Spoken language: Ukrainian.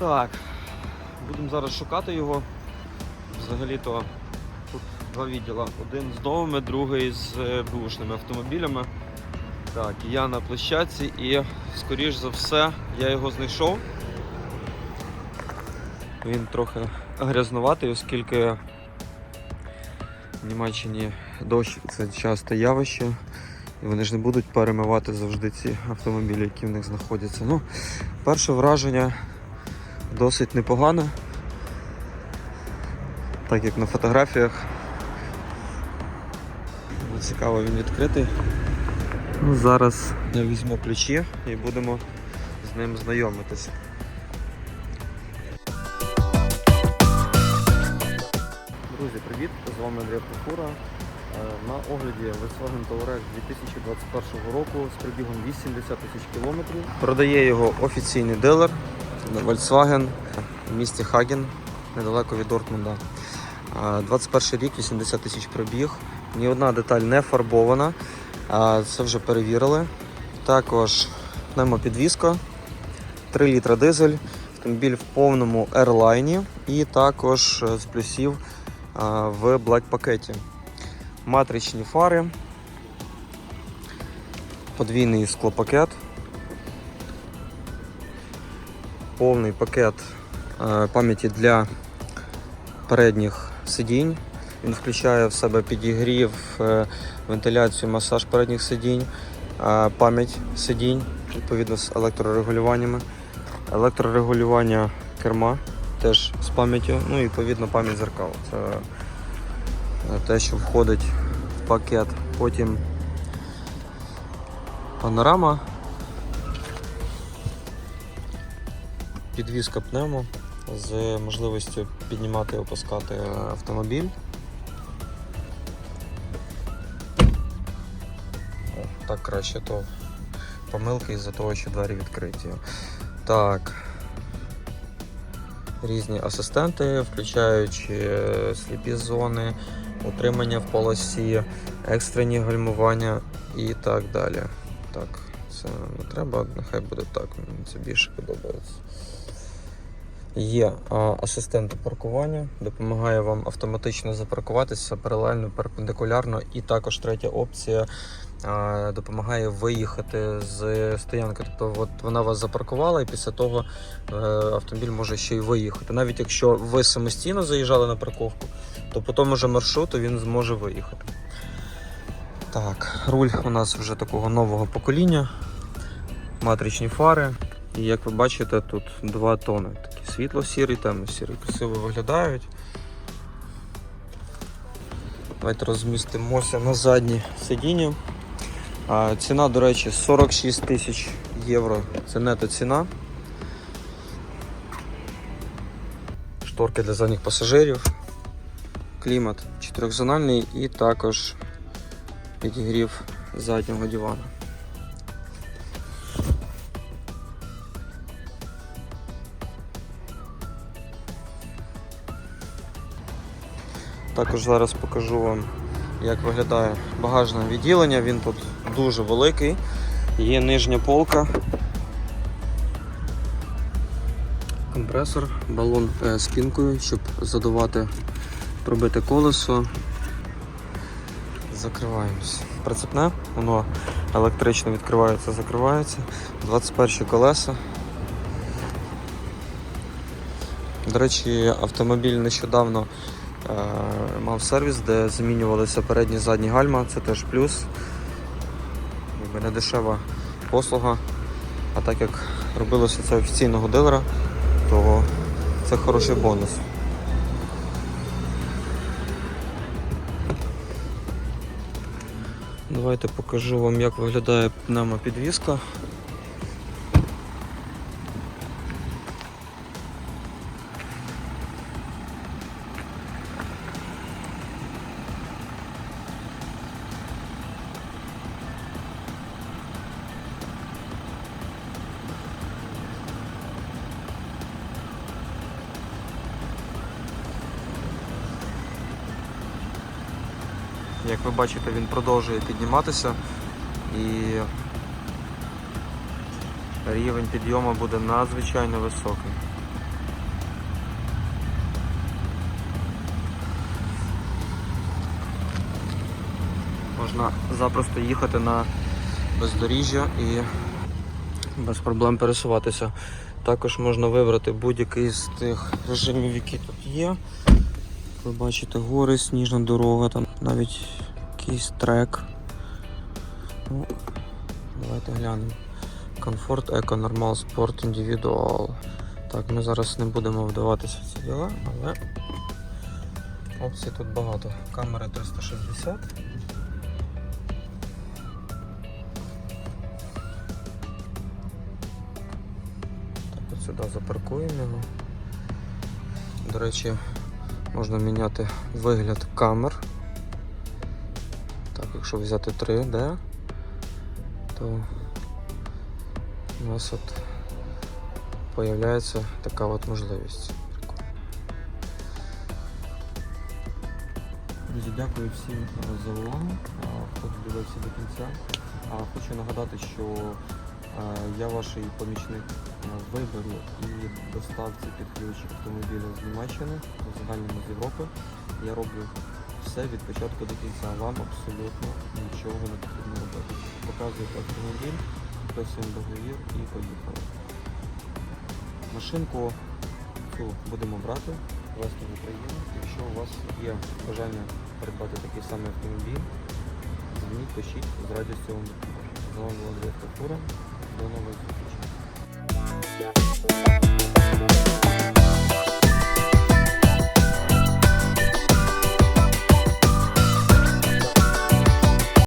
Так, будемо зараз шукати його. Взагалі-то тут два відділа. Один з новими, другий з е, бушними автомобілями. Так, я на площадці і, скоріш за все, я його знайшов. Він трохи грязнуватий, оскільки в Німеччині дощ це часто явище. І вони ж не будуть перемивати завжди ці автомобілі, які в них знаходяться. Ну, перше враження досить непогане. Так як на фотографіях. Цікаво, він відкритий. Ну, зараз я візьму ключі і будемо з ним знайомитися. Друзі, привіт! З вами Андрій Прокура. Е, На огляді Volkswagen Touareg 2021 року з пробігом 80 тисяч кілометрів. Продає його офіційний дилер Volkswagen в місті Хаген, недалеко від Дортмунда. Е, 21 рік, 80 тисяч пробіг. Ні одна деталь не фарбована. Це вже перевірили. Також пневмопідвізка, 3 літра дизель, автомобіль в повному ерлайні і також е, з плюсів в блек пакеті. Матричні фари, подвійний склопакет, повний пакет е, пам'яті для передніх сидінь. Він включає в себе підігрів, е, вентиляцію, масаж передніх сидінь, е, пам'ять сидінь, відповідно з електрорегулюваннями, електрорегулювання керма теж з пам'яттю, ну і відповідно пам'ять зеркал. Це те, що входить в пакет. Потім панорама, підвізка пневмо з можливістю піднімати і опускати автомобіль. Так краще, то помилки із-за того, що двері відкриті. Так. Різні асистенти, включаючи е, сліпі зони, утримання в полосі, екстрені гальмування і так далі. Так, це не треба, нехай буде так, мені це більше подобається. Є асистент паркування, допомагає вам автоматично запаркуватися паралельно, перпендикулярно. І також третя опція допомагає виїхати з стоянки. Тобто от вона вас запаркувала, і після того е, автомобіль може ще й виїхати. Навіть якщо ви самостійно заїжджали на парковку, то по тому же маршруту він зможе виїхати. Так, руль у нас вже такого нового покоління, матричні фари. І як ви бачите, тут два тони. Такі світло-сірий, темно-сірий. Красиво виглядають. Давайте розмістимося на заднє сидіння. Ціна, до речі, 46 тисяч євро. Це нето ціна. Шторки для задніх пасажирів. Клімат чотирьохзональний і також підігрів заднього дивана. Також зараз покажу вам, як виглядає багажне відділення. Він тут дуже великий. Є нижня полка. Компресор, балон е, з пінкою, щоб задувати, пробити колесо. Закриваємось. Прицепне, воно електрично відкривається, закривається. 21 колеса. До речі, автомобіль нещодавно е, мав сервіс, де замінювалися передні і задні гальма, це теж плюс. Якби не дешева послуга. А так як робилося це офіційного дилера, то це хороший бонус. Давайте покажу вам, як виглядає пневмопідвізка. Як ви бачите, він продовжує підніматися і рівень підйому буде надзвичайно високий. Можна запросто їхати на бездоріжжя і без проблем пересуватися. Також можна вибрати будь-який з тих режимів, які тут є. Ви бачите гори, сніжна дорога, там навіть якийсь трек. Ну, давайте глянемо. Комфорт, еко, нормал, спорт, індивідуал. Так, ми зараз не будемо вдаватися в ці діла, але опцій тут багато. Камери 360. Так, от сюди запаркуємо його. До речі, можна міняти вигляд камер. Так, якщо взяти 3D, то у нас от появляється така от можливість. Друзі, дякую всім е, за увагу. А, Хто дивився до кінця. Хочу нагадати, що е, я ваш помічник виборі і доставці під ключ автомобіля з Німеччини, в загальному з Європи. Я роблю все від початку до кінця. Вам абсолютно нічого не потрібно робити. Показуєте автомобіль, підписуємо договір і поїхали. Машинку цю будемо брати, вести в Україну. Якщо у вас є бажання придбати такий самий автомобіль, дзвоніть, пишіть, з радістю вам допоможемо. З вами була Автокура. До нових зустрічей. Yeah.